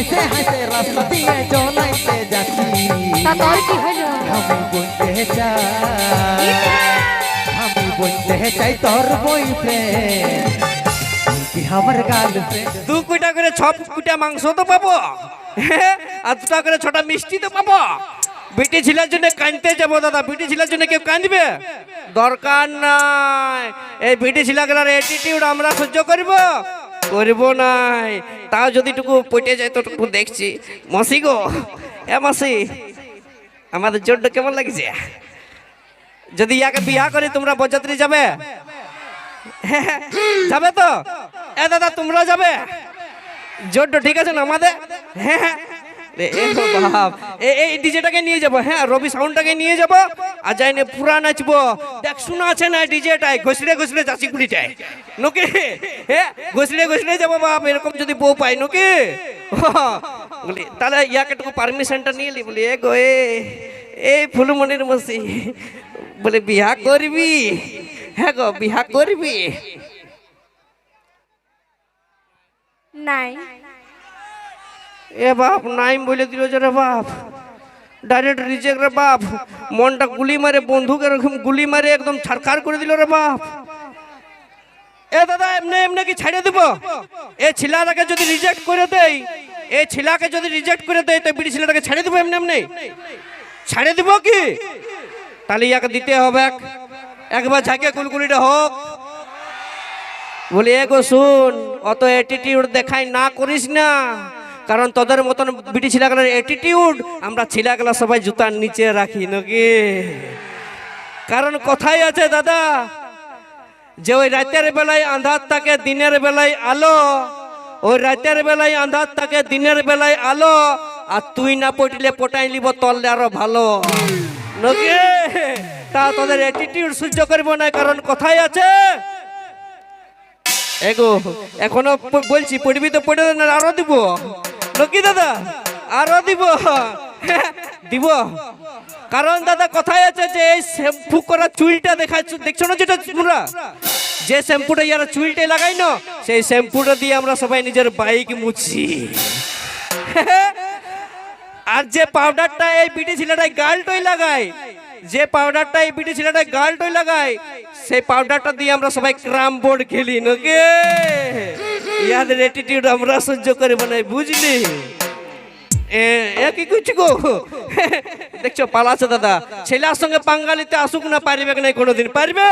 হাসে হাসে রাস্তা দিয়ে চলাইতে যাচ্ছি। আমি বলতে চাই। আমি বলতে চাই তোর বয়ফ্রেন্ড আমার গার্লফ্রেন্ড দু কুইটা করে ছ কুইটা মাংস তো পাবো। হ্যাঁ? আর দুটা করে ছটা মিষ্টি তো পাবো। বিটি ছিলার জন্য কাঁদতে যাব দাদা। বিটি ছিলার জন্য কেউ কাঁদবে? দরকার নাই। এই বিটি ছিলাগুলার অ্যাটিটিউড আমরা সহ্য করব। করব নাই। তাও যদি টুকু পটে যায় তোটুকু দেখছি। মাসি গো, এ মাসি, আমাদের জোরটা কেমন লাগছে? যদি ইয়াকে বিয়া করি তোমরা বজাত্রী যাবে? যাবে তো? এ দাদা, তোমরা যাবে? জোরটা ঠিক আছে না আমাদের? হ্যাঁ এ- এই ডিজেটাকে নিয়ে যাব হ্যাঁ রবি সাউন্ডটাকে নিয়ে যাব, আর যাই না পুরা নাচবো। দেখ, শোনা আছে না ডিজেটাই ঘষড়ে ঘষড়ে চাষি কুড়িটাই নকি? হ্যাঁ ঘষড়ে ঘষড়ে যাব, বাপ, এরকম যদি বউ পাই নকি? বলি, তাহলে ইয়াকে একটু পারমিশনটা নিয়ে নি, বলি, এ গো, এ এই ফুলমণির মসি। বলে, বিয়া করবি? হ্যাঁ গো, বিয়া করবি? নাই। এ বাপ নাইম বলে দিল যে রে বাপ ডাইরেক্ট রিজেক্ট রে বাপ, মনটা গুলি মারে, বন্ধুকে এরকম গুলি মারে, একদম ছাড়খার করে দিল রে বাপ। এ দাদা, এমনি এমনি কি ছাড়িয়ে দিব? এ ছিলাটাকে যদি রিজেক্ট করে দেই, এ ছিলাকে যদি রিজেক্ট করে দেয় তো বিড়ি ছিলাটাকে ছেড়ে দিব এমনি এমনি? ছাড়িয়ে দিব কি? তাহলে ইয়াকে দিতে হবে একবার ঝাঁকে কুলকুলিটা হোক। বলি, এ গো শুন, অত অ্যাটিটিউড দেখাই না করিস না। কারণ তোদের মতন বিটি ছিলাগুলোর অ্যাটিটিউড আমরা ছিলাগুলো সবাই জুতার নিচে রাখি, নাকি? কারণ কথাই আছে দাদা, যে ওই রাতের বেলায় আন্ধার থাকে, দিনের বেলায় আলো। ওই রাতের বেলায় আন্ধার থাকে, দিনের বেলায় আলো। আর তুই না পটিলে পটাই লিব তললে আরও ভালো। নাকি? তা তোদের অ্যাটিটিউড সহ্য করব না, কারণ কথাই আছে। এগো, এখনও বলছি, পড়বি তো পড়ে না, আরও দিব। লকি দাদা? আরও দিব। দিব। কারণ দাদা, কথাই আছে যে এই শ্যাম্পু করা চুলটা দেখাচ্ছ দেখছ না যেটা তোমরা যে শ্যাম্পুটা ইয়ারা চুলটে লাগাই না, সেই শ্যাম্পুটা দিয়ে আমরা সবাই নিজের বাইক মুছি। আর যে পাউডারটা এই বিটি ছেলেটাই গালটই লাগায়, যে পাউডারটা এই বিটি ছেলেটাই গালটই লাগায়, সেই পাউডারটা দিয়ে আমরা সবাই ক্রাম বোর্ড খেলি, নাকি? ইয়াদের অ্যাটিটিউড আমরা সহ্য করব না বুঝলি? কি দেখছ পালাচ্ছে দাদা। ছেলের সঙ্গে বাঙালিতে আসুক না, পারবে না, কোনোদিন পারবে?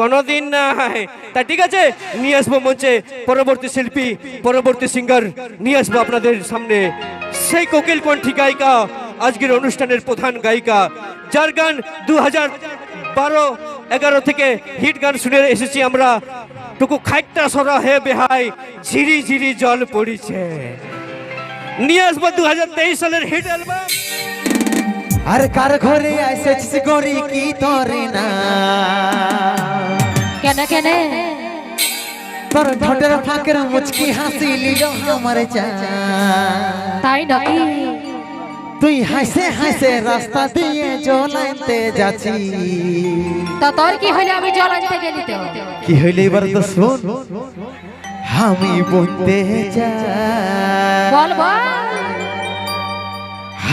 কোনোদিন নাই তা ঠিক আছে, নিয়ে আসব মঞ্চে পরবর্তী শিল্পী, পরবর্তী সিঙ্গার নিয়ে আসব আপনাদের সামনে। সেই কোকিল কণ্ঠী গায়িকা, আজকের অনুষ্ঠানের প্রধান গায়িকা। যার গান দু হাজার বারো এগারো থেকে হিট গান শুনে এসেছি আমরা। টুকু খাইটটা সরা হে বেহাই ঝিরি ঝিরি জল পড়িছে। নিয়ে আসব দু হাজার তেইশ সালের হিট অ্যালবাম। আর কার ঘরে এসেছিস গরি কি তোরে না? কেন কেন? তোর ঠোঁটের ফাঁকের মুচকি হাসি লিল আমার চা তাই নাকি? তুই হাসে হাসে রাস্তা দিয়ে চলাইতে যাচ্ছি। তা তোর কি হইলে? আমি জল গেলি তো। কি হইলে এবার তো শোন? আমি বলতে চাই। বল বল।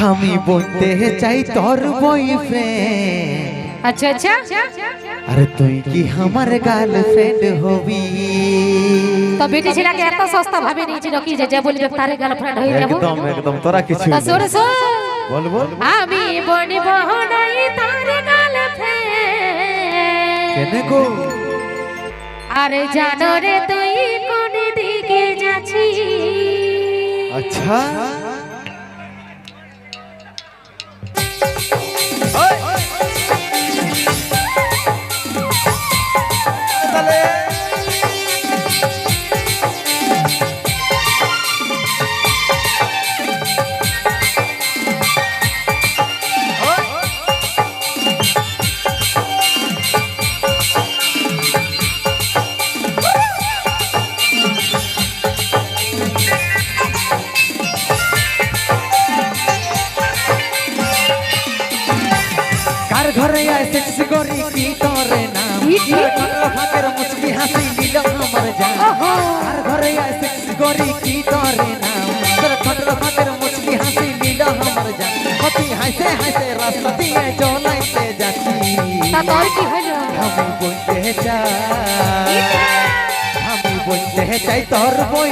আমি বলতে চাই তোর বয়ফ্রেন্ড আচ্ছা আচ্ছা। আরে তুই কি আমার গার্লফ্রেন্ড হবি? তো বেটি ছেলেকে এত সস্তা ভাবে নিয়েছিল কি যে যা বলবে তারে গার্লফ্রেন্ড হয়ে যাব। একদম একদম তোরা কিছু শোন শোন বল বল। আমি বনিব নাই তার গার্লফ্রেন্ড কেন গো? আরে জানো রে তুই কোন দিকে যাচ্ছিস? আচ্ছা। করি কি করে না? ফাঁকের মুচকি হাসি দিল আমার জান। আর ঘরে আসে করি কি করে না? খটর ফাঁকের মুচকি হাসি দিল আমার জান। অতি হাসে হাসে রাস্তা দিয়ে চলাইতে যাচ্ছি। আমি বলতে চাই আমি বলতে চাই তোর বই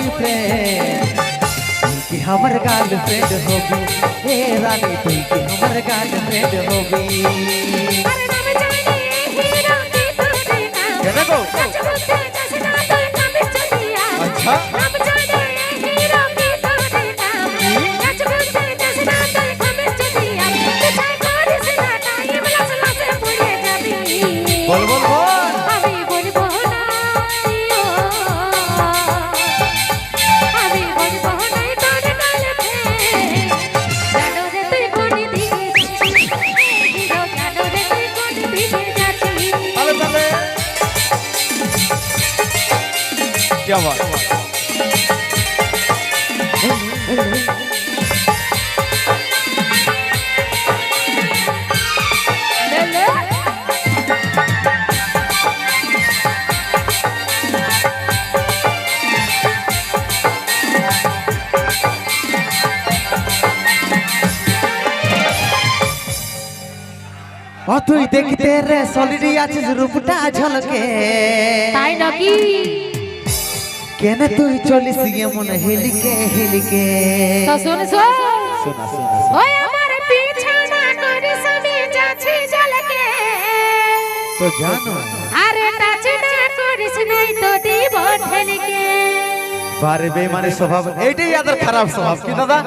তুই কি আমার গার্লফ্রেন্ড হবি হে রানী তুই কি আমার গার্লফ্রেন্ড হবি আরে নামে আবার? ও তুই দেখতে রে সলিডি আছিস রূপটা ঝলকে। তাই নাকি? কেন তুই চলিস এমন হেলিকে হেলিকে? শুন শুন। ওই আমার ঝলকে তো জানো আরে টাচ না করিস নাই তো দিব ঠেলকে। বারে বেমানি স্বভাব আদের খারাপ স্বভাব কি দাদা?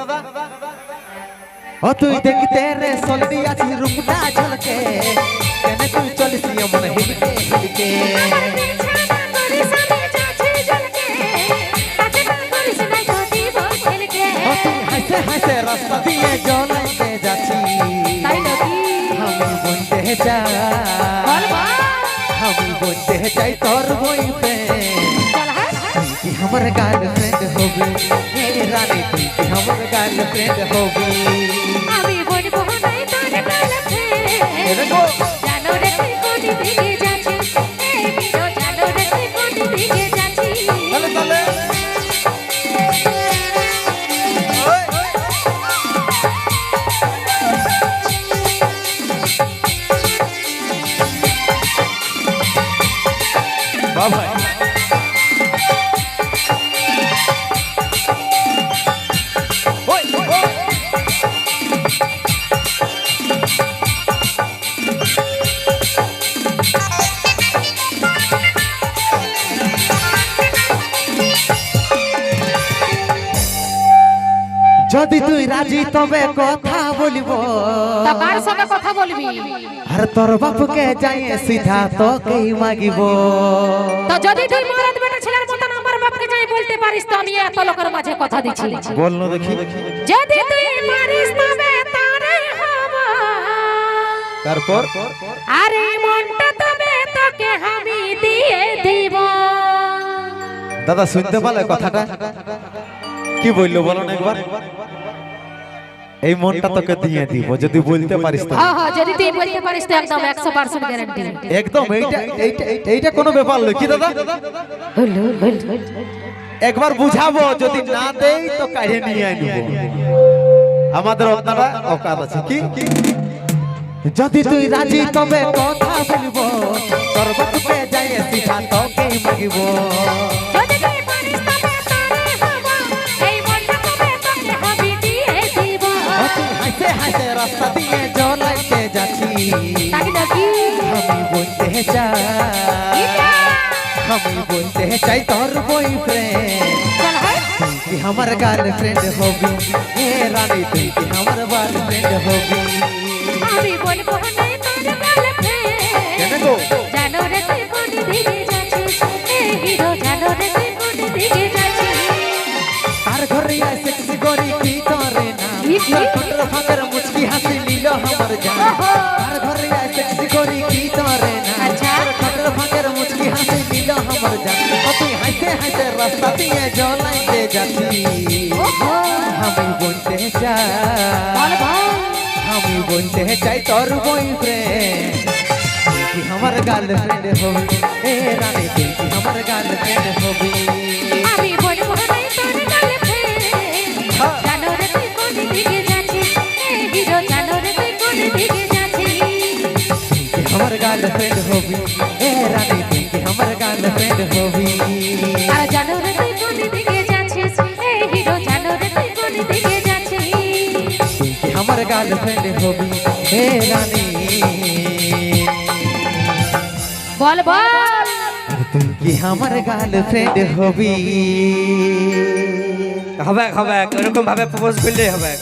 ও তুই দেখতে রে সলিডি আছিস রূপটা ঝলকে কেন তুই চলিস এমন হেলিকে হেলিকে? চাই তোর হাট তুই কি আমার গার্লফ্রেন্ড হবি? হে রানী তুই কি আমার গার্লফ্রেন্ড হবি? আমি বলব নাই তোর গার্লফ্রেন্ড 安排 যদি তুই রাজি তবে কথা বলিব। কার সঙ্গে কথা বলবি? আর তোর বাপকে যাইয়ে সিধা তোকেই মাগিব। তো যদি তুই মরদ বেটা ছেলের মতন আমার বাপকে যাই বলতে পারিস তো আমি এত লোকের মাঝে কথা দিচ্ছি। বল না দেখি। যদি তুই পারিস তবে তারে তারপর? আরে মনটা তবে তোকে আমি দিয়ে দিব। দাদা শুনতে পারলে কথাটা? কি বলল বলো না একবার? এই মনটা তোকে দিয়ে দিব যদি বলতে পারিস তো হ্যাঁ হ্যাঁ যদি তুই বলতে পারিস তো একদম একশো পার্সেন্ট গ্যারান্টি একদম এইটা এইটা এইটা কোনো ব্যাপার নয়। কি দাদা? হলো একবার বুঝাবো যদি না দেই তো কাঢ়ে নিয়ে আনব আমাদের আপনারা অকাত আছে কি? যদি তুই রাজি তবে কথা বলব। তোর বাপকে যাই সিধা তোকে মাগিব। যদি তুই রাস্তা দিয়ে জলাইতে যাচ্ছি। আমি বলতে চাই আমি বলতে চাই তোর বয়ফ্রেন্ড তুই আমার গার্লফ্রেন্ড হবি? রানী তুই কি আমার গার্লফ্রেন্ড হবি? আমি বলব নাই তোর গার্লফ্রেন্ড কেন গো? জানো রে তুই কোন দিকে যাচ্ছিস? এই হিরো জানো রে তুই কোন দিকে যাচ্ছিস? তার ঘরে আয় সেক্সি গরি কি তোরে না? ফাঁকর ফাঁকর মুচকি বলতে চাই আমি বলতে চাই তোর বয়ফ্রেন্ড তুই কি আমার গার্লফ্রেন্ড হবি এ রানী তুই কি আমার গার্লফ্রেন্ড হবি আমি বলবো না তোর গার্লফ্রেন্ড জানো রে তুই কোন দিকে যাচ্ছিস এ হিরো জানো রে তুই কোন দিকে যাচ্ছিস আমার গার্লফ্রেন্ড হবি এ রানী তুই কি আমার গার্লফ্রেন্ড হবি আমার গার্লফ্রেন্ড হবি এ রানী বল বল তুই কি আমার গার্লফ্রেন্ড হবি হবে হবে এরকম ভাবে প্রপোজ করলেই হবে